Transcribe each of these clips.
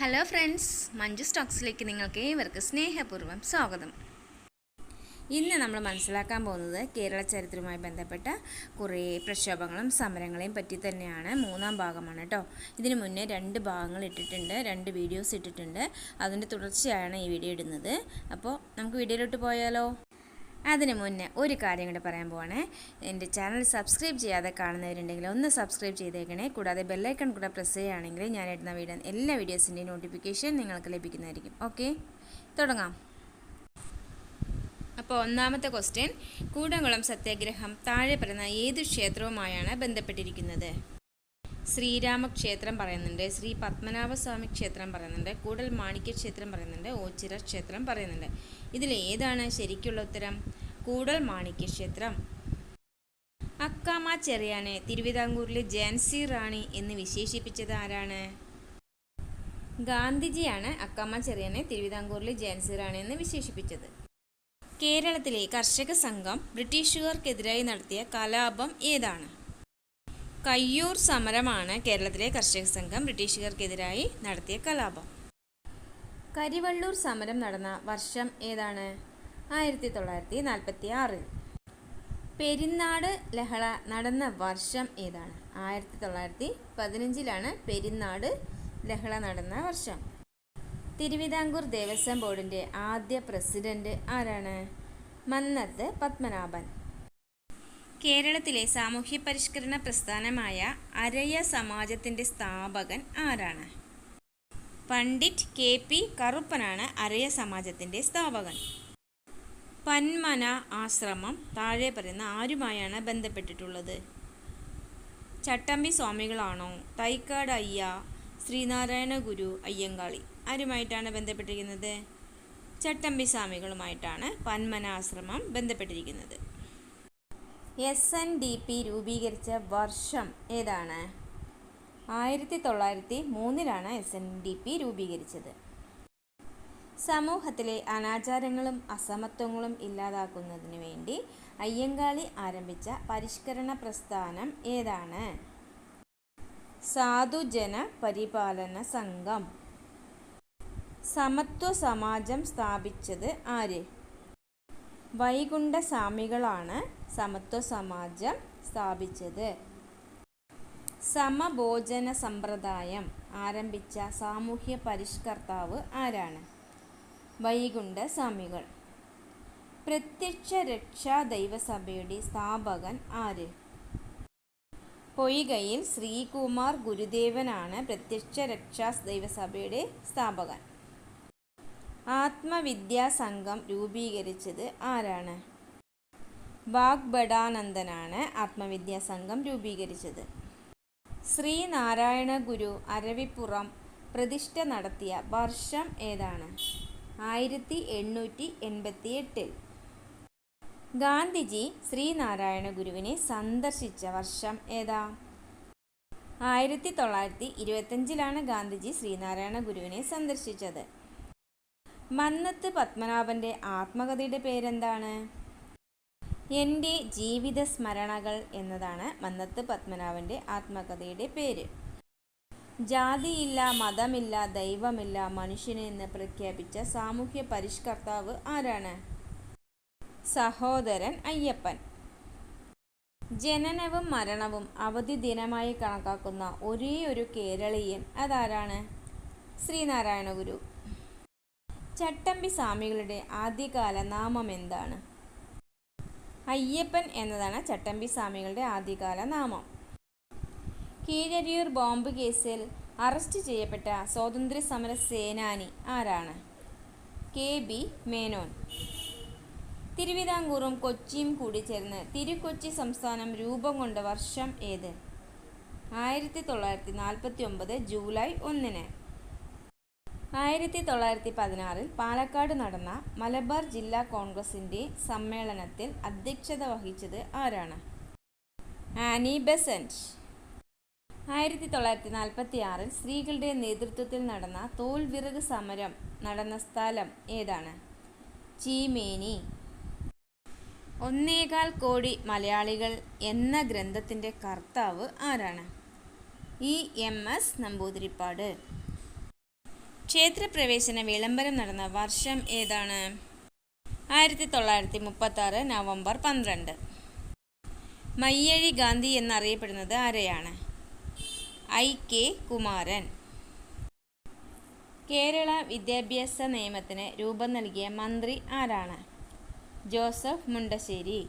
Hello friends Manju സ്റ്റോക്സിലേക്ക് നിങ്ങൾക്ക് ഏവർക്ക് സ്നേഹപൂർവം സ്വാഗതം. ഇന്ന് നമ്മൾ മനസ്സിലാക്കാൻ പോകുന്നത് കേരള ചരിത്രവുമായി ബന്ധപ്പെട്ട കുറേ പ്രക്ഷോഭങ്ങളും സമരങ്ങളെയും പറ്റി തന്നെയാണ് മൂന്നാം ഭാഗമാണ് കേട്ടോ ഇതിനു മുന്നേ രണ്ട് ഭാഗങ്ങൾ ഇട്ടിട്ടുണ്ട് രണ്ട് വീഡിയോസ് ഇട്ടിട്ടുണ്ട്. അതിന്റെ തുടർച്ചയാണ് ഈ വീഡിയോ ഇടുന്നത്. അപ്പോൾ നമുക്ക് വീഡിയോയിലോട്ട് പോയാലോ? അതിന് മുന്നേ ഒരു കാര്യം കൂടി പറയാൻ പോവാണേ. എന്റെ ചാനൽ സബ്സ്ക്രൈബ് ചെയ്യാതെ കാണുന്നവരുണ്ടെങ്കിൽ ഒന്ന് സബ്സ്ക്രൈബ് ചെയ്തേക്കണേ. കൂടാതെ ബെല്ലൈക്കൺ കൂടെ പ്രസ് ചെയ്യുകയാണെങ്കിൽ ഞാൻ ഇടുന്ന വീഡിയോ എല്ലാ വീഡിയോസിന്റെയും നോട്ടിഫിക്കേഷൻ നിങ്ങൾക്ക് ലഭിക്കുന്നതായിരിക്കും. ഓക്കെ തുടങ്ങാം. അപ്പോൾ ഒന്നാമത്തെ ക്വസ്റ്റ്യൻ കൂടംകുളം സത്യാഗ്രഹം താഴെ പറയുന്ന ഏത് ക്ഷേത്രവുമായാണ് ബന്ധപ്പെട്ടിരിക്കുന്നത്? ശ്രീരാമക്ഷേത്രം പറയുന്നുണ്ട് ശ്രീ പത്മനാഭസ്വാമി ക്ഷേത്രം പറയുന്നുണ്ട് കൂടൽ മാണിക്യക്ഷേത്രം പറയുന്നുണ്ട് ഓച്ചിറ ക്ഷേത്രം പറയുന്നുണ്ട്. ഇതിൽ ഏതാണ് ശരിക്കുള്ള ഉത്തരം? കൂടൽ മാണിക്യക്ഷേത്രം അക്കാമ ചെറിയാനെ തിരുവിതാംകൂറിലെ ജാൻസി റാണി എന്ന് വിശേഷിപ്പിച്ചത് ആരാണ്? ഗാന്ധിജിയാണ് അക്കാമ ചെറിയാനെ തിരുവിതാംകൂറിലെ ജാൻസി റാണി എന്ന് വിശേഷിപ്പിച്ചത്. കേരളത്തിലെ കർഷക സംഘം ബ്രിട്ടീഷുകാർക്കെതിരായി നടത്തിയ കലാപം ഏതാണ്? കയ്യൂർ സമരമാണ് കേരളത്തിലെ കർഷക സംഘം ബ്രിട്ടീഷുകാർക്കെതിരായി നടത്തിയ കലാപം. കരിവള്ളൂർ സമരം നടന്ന വർഷം ഏതാണ്? ആയിരത്തി തൊള്ളായിരത്തി നാൽപ്പത്തി ആറിൽ പെരിന്നാട് ലഹള നടന്ന വർഷം ഏതാണ്? ആയിരത്തി തൊള്ളായിരത്തി പതിനഞ്ചിലാണ് പെരിന്നാട് ലഹള നടന്ന വർഷം. തിരുവിതാംകൂർ ദേവസ്വം ബോർഡിന്റെ ആദ്യ പ്രസിഡന്റ് ആരാണ്? മന്നത്ത് പത്മനാഭൻ. കേരളത്തിലെ സാമൂഹ്യ പരിഷ്കരണ പ്രസ്ഥാനമായ അരയ സമാജത്തിന്റെ സ്ഥാപകൻ ആരാണ്? പണ്ഡിറ്റ് കെ പി കറുപ്പനാണ് അരയ സമാജത്തിന്റെ സ്ഥാപകൻ. പന്മന ആശ്രമം താഴെ പറയുന്ന ആരുമായാണ് ബന്ധപ്പെട്ടിട്ടുള്ളത്? ചട്ടമ്പി സ്വാമികളാണോ? തൈക്കാട് അയ്യ ശ്രീനാരായണ ഗുരു അയ്യങ്കാളി ആരുമായിട്ടാണ് ബന്ധപ്പെട്ടിരിക്കുന്നത്? ചട്ടമ്പി സ്വാമികളുമായിട്ടാണ് പന്മന ആശ്രമം ബന്ധപ്പെട്ടിരിക്കുന്നത്. എസ് എൻ ഡി പി രൂപീകരിച്ച വർഷം ഏതാണ്? ആയിരത്തി തൊള്ളായിരത്തി മൂന്നിലാണ് എസ് എൻ ഡി പി രൂപീകരിച്ചത്. സമൂഹത്തിലെ അനാചാരങ്ങളും അസമത്വങ്ങളും ഇല്ലാതാക്കുന്നതിന് വേണ്ടി അയ്യങ്കാളി ആരംഭിച്ച പരിഷ്കരണ പ്രസ്ഥാനം ഏതാണ്? സാധുജന പരിപാലന സംഘം. സമത്വ സമാജം സ്ഥാപിച്ചത് ആര്? വൈകുണ്ഠ സ്വാമികളാണ്. സമത്വ സമാജം സ്ഥാപിച്ചത്. സമഭോജന സമ്പ്രദായം ആരംഭിച്ച സാമൂഹ്യ പരിഷ്കർത്താവ് ആരാണ്? വൈകുണ്ഠ സ്വാമികൾ പ്രത്യക്ഷ രക്ഷാ ദൈവസഭയുടെ സ്ഥാപകൻ ആര്? പൊയ്കയിൽ ശ്രീകുമാർ ഗുരുദേവനാണ് പ്രത്യക്ഷ രക്ഷാ ദൈവസഭയുടെ സ്ഥാപകൻ. ആത്മവിദ്യാ സംഘം രൂപീകരിച്ചത് ആരാണ്? വാഗ്ഭടാനന്ദനാണ് ആത്മവിദ്യാ സംഘം രൂപീകരിച്ചത്. ശ്രീനാരായണ ഗുരു അരവിപ്പുറം പ്രതിഷ്ഠ നടത്തിയ വർഷം ഏതാണ്? ആയിരത്തി എണ്ണൂറ്റി എൺപത്തി എട്ടിൽ ഗാന്ധിജി ശ്രീനാരായണ ഗുരുവിനെ സന്ദർശിച്ച വർഷം ഏതാ? ആയിരത്തി തൊള്ളായിരത്തി ഇരുപത്തഞ്ചിലാണ് ഗാന്ധിജി ശ്രീനാരായണ ഗുരുവിനെ സന്ദർശിച്ചത്. മന്നത്ത് പത്മനാഭന്റെ ആത്മകഥയുടെ പേരെന്താണ്? എന്റെ ജീവിത സ്മരണകൾ എന്നതാണ് മന്നത്ത് പത്മനാഭന്റെ ആത്മകഥയുടെ പേര്. ജാതിയില്ല മതമില്ല ദൈവമില്ല മനുഷ്യന് എന്ന് പ്രഖ്യാപിച്ച സാമൂഹ്യ പരിഷ്കർത്താവ് ആരാണ്? സഹോദരൻ അയ്യപ്പൻ. ജനനവും മരണവും അവധി ദിനമായി കണക്കാക്കുന്ന ഒരേ ഒരു കേരളീയൻ അതാരാണ്? ശ്രീനാരായണ ഗുരു ചട്ടമ്പി സ്വാമികളുടെ ആദ്യകാല നാമം എന്താണ്? അയ്യപ്പൻ എന്നതാണ് ചട്ടമ്പി സ്വാമികളുടെ ആദ്യകാല നാമം. കീഴരിയൂർ ബോംബ് കേസിൽ അറസ്റ്റ് ചെയ്യപ്പെട്ട സ്വാതന്ത്ര്യ സമര സേനാനി ആരാണ്? K B Menon. തിരുവിതാംകൂറും കൊച്ചിയും കൂടി ചേർന്ന് തിരുക്കൊച്ചി സംസ്ഥാനം രൂപം കൊണ്ട വർഷം ഏത്? ആയിരത്തി തൊള്ളായിരത്തി നാൽപ്പത്തി ഒമ്പത് ജൂലൈ ഒന്നിന്. ആയിരത്തി തൊള്ളായിരത്തി പതിനാറിൽ പാലക്കാട് നടന്ന മലബാർ ജില്ലാ കോൺഗ്രസിന്റെ സമ്മേളനത്തിൽ അധ്യക്ഷത വഹിച്ചത് ആരാണ്? Annie Besant. ആയിരത്തി തൊള്ളായിരത്തി നാൽപ്പത്തി ആറിൽ സ്ത്രീകളുടെ നേതൃത്വത്തിൽ നടന്ന തോൽവിറക് സമരം നടന്ന സ്ഥലം ഏതാണ്? ചീമേനി. ഒന്നേകാൽ കോടി മലയാളികൾ എന്ന ഗ്രന്ഥത്തിന്റെ കർത്താവ് ആരാണ്? E M S Namboodiripad. ക്ഷേത്രപ്രവേശന വിളംബരം നടന്ന വർഷം ഏതാണ്? ആയിരത്തി തൊള്ളായിരത്തി മുപ്പത്തി ആറ് നവംബർ പന്ത്രണ്ട്. മയ്യഴി ഗാന്ധി എന്നറിയപ്പെടുന്നത് ആരെയാണ്? ഐ. കെ. കുമാരൻ. കേരള വിദ്യാഭ്യാസ നിയമത്തിന് രൂപം നൽകിയ മന്ത്രി ആരാണ്? ജോസഫ് മുണ്ടശ്ശേരി.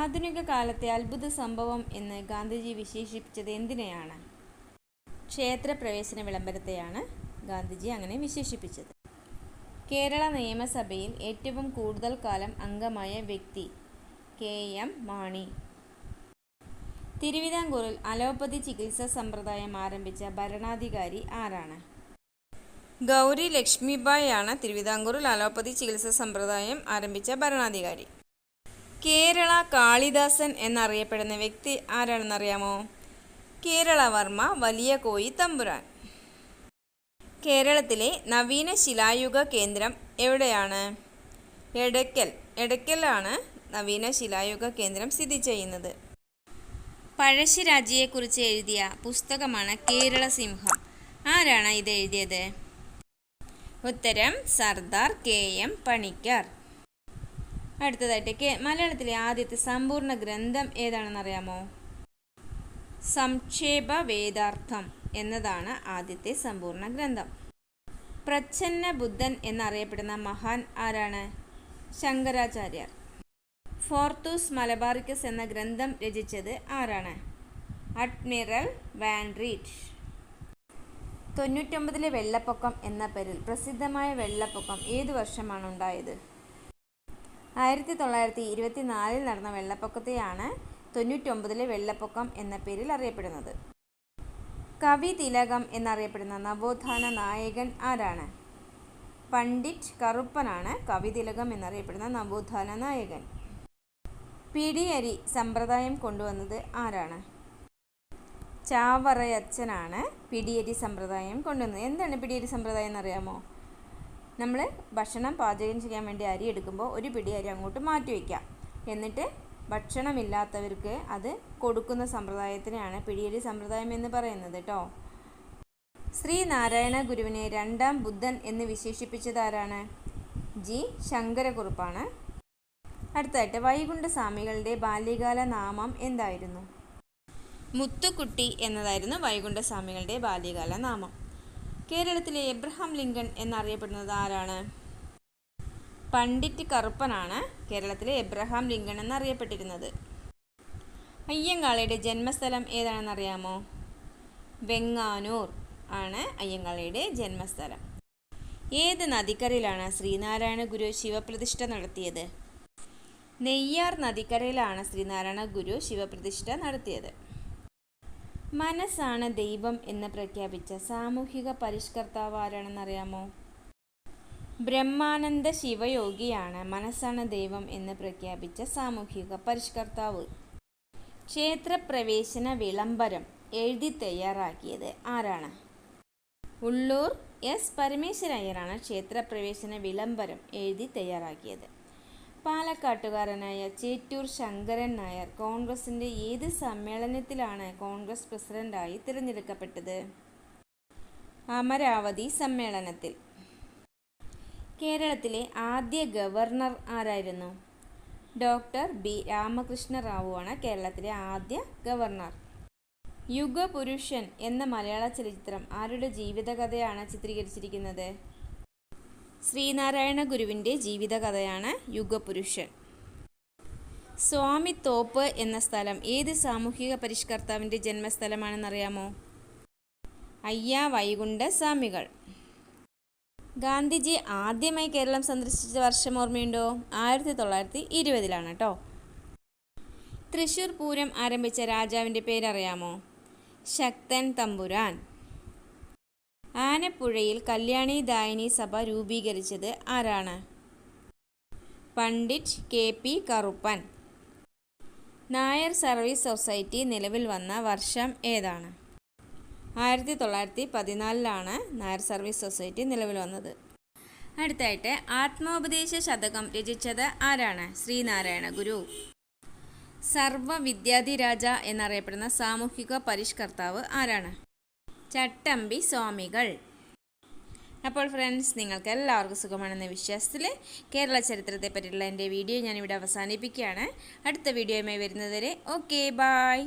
ആധുനിക കാലത്തെ അത്ഭുത സംഭവം എന്ന് ഗാന്ധിജി വിശേഷിപ്പിച്ചത് എന്തിനെയാണ്? ക്ഷേത്രപ്രവേശന വിളംബരത്തെയാണ് ഗാന്ധിജി അങ്ങനെ വിശേഷിപ്പിച്ചത്. കേരള നിയമസഭയിൽ ഏറ്റവും കൂടുതൽ കാലം അംഗമായ വ്യക്തി കെ എം മാണി. തിരുവിതാംകൂറിൽ അലോപ്പതി ചികിത്സാ സമ്പ്രദായം ആരംഭിച്ച ഭരണാധികാരി ആരാണ്? ഗൗരി ലക്ഷ്മിബായാണ് തിരുവിതാംകൂറിൽ അലോപ്പതി ചികിത്സാ സമ്പ്രദായം ആരംഭിച്ച ഭരണാധികാരി. കേരള കാളിദാസൻ എന്നറിയപ്പെടുന്ന വ്യക്തി ആരാണെന്നറിയാമോ? കേരളവർമ്മ വലിയ കോയി തമ്പുരാൻ. കേരളത്തിലെ നവീന ശിലായുഗ കേന്ദ്രം എവിടെയാണ്? എടയ്ക്കൽ എടയ്ക്കലാണ് നവീന ശിലായുഗ കേന്ദ്രം സ്ഥിതി ചെയ്യുന്നത്. പഴശ്ശിരാജയെക്കുറിച്ച് എഴുതിയ പുസ്തകമാണ് കേരള സിംഹം ആരാണ് ഇത് എഴുതിയത്? ഉത്തരം സർദാർ കെ എം പണിക്കർ. അടുത്തതായിട്ട് കേ മലയാളത്തിലെ ആദ്യത്തെ സമ്പൂർണ ഗ്രന്ഥം ഏതാണെന്നറിയാമോ? സംക്ഷേപ വേദാർത്ഥം എന്നതാണ് ആദ്യത്തെ സമ്പൂർണ ഗ്രന്ഥം. പ്രച്ഛന്ന ബുദ്ധൻ എന്നറിയപ്പെടുന്ന മഹാൻ ആരാണ്? ശങ്കരാചാര്യർ. ഫോർത്തൂസ് മലബാറിക്കസ് എന്ന ഗ്രന്ഥം രചിച്ചത് ആരാണ്? അഡ്മിറൽ വാൻഡ്രീറ്റ് തൊണ്ണൂറ്റൊമ്പതിലെ വെള്ളപ്പൊക്കം എന്ന പേരിൽ പ്രസിദ്ധമായ വെള്ളപ്പൊക്കം ഏതു വർഷമാണ് ഉണ്ടായത്? ആയിരത്തി തൊള്ളായിരത്തി ഇരുപത്തി നാലിൽ നടന്ന വെള്ളപ്പൊക്കത്തെയാണ് തൊണ്ണൂറ്റൊമ്പതിലെ വെള്ളപ്പൊക്കം എന്ന പേരിൽ അറിയപ്പെടുന്നത്. കവി തിലകം എന്നറിയപ്പെടുന്ന നവോത്ഥാന നായകൻ ആരാണ്? പണ്ഡിറ്റ് കറുപ്പനാണ് കവി തിലകം എന്നറിയപ്പെടുന്ന നവോത്ഥാന നായകൻ. പിടിയരി സമ്പ്രദായം കൊണ്ടുവന്നത് ആരാണ്? ചാവറയച്ചനാണ് പിടിയരി സമ്പ്രദായം കൊണ്ടുവന്നത്. എന്താണ് പിടിയരി സമ്പ്രദായം എന്നറിയാമോ? നമ്മൾ ഭക്ഷണം പാചകം ചെയ്യാൻ വേണ്ടി അരി എടുക്കുമ്പോൾ ഒരു പിടി അരി അങ്ങോട്ട് മാറ്റി വയ്ക്കാം. എന്നിട്ട് ഭക്ഷണമില്ലാത്തവർക്ക് അത് കൊടുക്കുന്ന സമ്പ്രദായത്തിനെയാണ് പിടിയരി സമ്പ്രദായം എന്ന് പറയുന്നത് കേട്ടോ ശ്രീനാരായണ ഗുരുവിനെ രണ്ടാം ബുദ്ധൻ എന്ന് വിശേഷിപ്പിച്ചത് ആരാണ്? ജി. ശങ്കരക്കുറുപ്പാണ്. അടുത്തായിട്ട് വൈകുണ്ഠ സ്വാമികളുടെ ബാല്യകാല നാമം എന്തായിരുന്നു? മുത്തുക്കുട്ടി എന്നതായിരുന്നു വൈകുണ്ഠ സ്വാമികളുടെ ബാല്യകാല നാമം. കേരളത്തിലെ എബ്രഹാം ലിങ്കൺ എന്നറിയപ്പെടുന്നത് ആരാണ്? പണ്ഡിറ്റ് കറുപ്പനാണ് കേരളത്തിലെ എബ്രഹാം ലിങ്കൺ എന്നറിയപ്പെട്ടിരുന്നത്. അയ്യങ്കാളിയുടെ ജന്മസ്ഥലം ഏതാണെന്നറിയാമോ? വെങ്ങാനൂർ ആണ് അയ്യങ്കാളിയുടെ ജന്മസ്ഥലം. ഏത് നദിക്കരയിലാണ് ശ്രീനാരായണ ഗുരു ശിവപ്രതിഷ്ഠ നടത്തിയത്? നെയ്യാർ നദിക്കരയിലാണ് ശ്രീനാരായണ ഗുരു ശിവപ്രതിഷ്ഠ നടത്തിയത്. മനസ്സാണ് ദൈവം എന്ന് പ്രഖ്യാപിച്ച സാമൂഹിക പരിഷ്കർത്താവ് ആരാണെന്നറിയാമോ? ബ്രഹ്മാനന്ദ ശിവയോഗിയാണ് മനസ്സാണ് ദൈവം എന്ന് പ്രഖ്യാപിച്ച സാമൂഹിക പരിഷ്കർത്താവ്. ക്ഷേത്രപ്രവേശന വിളംബരം എഴുതി തയ്യാറാക്കിയത് ആരാണ്? ഉള്ളൂർ എസ് പരമേശ്വരയ്യരാണ് ക്ഷേത്രപ്രവേശന വിളംബരം എഴുതി തയ്യാറാക്കിയത്. പാലക്കാട്ടുകാരനായ ചേറ്റൂർ ശങ്കരൻ നായർ കോൺഗ്രസിന്റെ ഏത് സമ്മേളനത്തിലാണ് കോൺഗ്രസ് പ്രസിഡന്റായി തിരഞ്ഞെടുക്കപ്പെട്ടത്? അമരാവതി സമ്മേളനത്തിൽ കേരളത്തിലെ ആദ്യ ഗവർണർ ആരായിരുന്നു? Doctor B. രാമകൃഷ്ണ റാവു ആണ് കേരളത്തിലെ ആദ്യ ഗവർണർ. യുഗപുരുഷൻ എന്ന മലയാള ചലച്ചിത്രം ആരുടെ ജീവിതകഥയാണ് ചിത്രീകരിച്ചിരിക്കുന്നത്? ശ്രീനാരായണ ഗുരുവിന്റെ ജീവിതകഥയാണ് യുഗപുരുഷൻ. സ്വാമി തോപ്പ് എന്ന സ്ഥലം ഏത് സാമൂഹിക പരിഷ്കർത്താവിന്റെ ജന്മസ്ഥലമാണെന്നറിയാമോ? അയ്യ വൈകുണ്ഠ സ്വാമികൾ. ഗാന്ധിജി ആദ്യമായി കേരളം സന്ദർശിച്ച വർഷം ഓർമ്മയുണ്ടോ? ആയിരത്തി തൊള്ളായിരത്തി ഇരുപതിലാണ് കേട്ടോ. തൃശ്ശൂർ പൂരം ആരംഭിച്ച രാജാവിന്റെ പേരറിയാമോ? ശക്തൻ തമ്പുരാൻ. ആനപ്പുഴയിൽ കല്യാണി ദായനി സഭ രൂപീകരിച്ചത് ആരാണ്? Pandit K P Karuppan. Nair service society നിലവിൽ വന്ന വർഷം ഏതാണ്? ആയിരത്തി തൊള്ളായിരത്തി പതിനാലിലാണ് നായർ സർവീസ് സൊസൈറ്റി നിലവിൽ വന്നത്. അടുത്തായിട്ട് ആത്മോപദേശ ശതകം രചിച്ചത് ആരാണ്? ശ്രീനാരായണ ഗുരു. വിദ്യാധിരാജ എന്നറിയപ്പെടുന്ന സാമൂഹിക പരിഷ്കർത്താവ് ആരാണ്? ചട്ടമ്പി സ്വാമികൾ. അപ്പോൾ ഫ്രണ്ട്സ് നിങ്ങൾക്ക് എല്ലാവർക്കും സുഖമാണെന്ന വിശ്വാസത്തിൽ കേരള ചരിത്രത്തെ പറ്റിയുള്ള എന്റെ വീഡിയോ ഞാനിവിടെ അവസാനിപ്പിക്കുകയാണ്. അടുത്ത വീഡിയോയുമായി വരുന്നതുവരെ ഓക്കെ ബായ്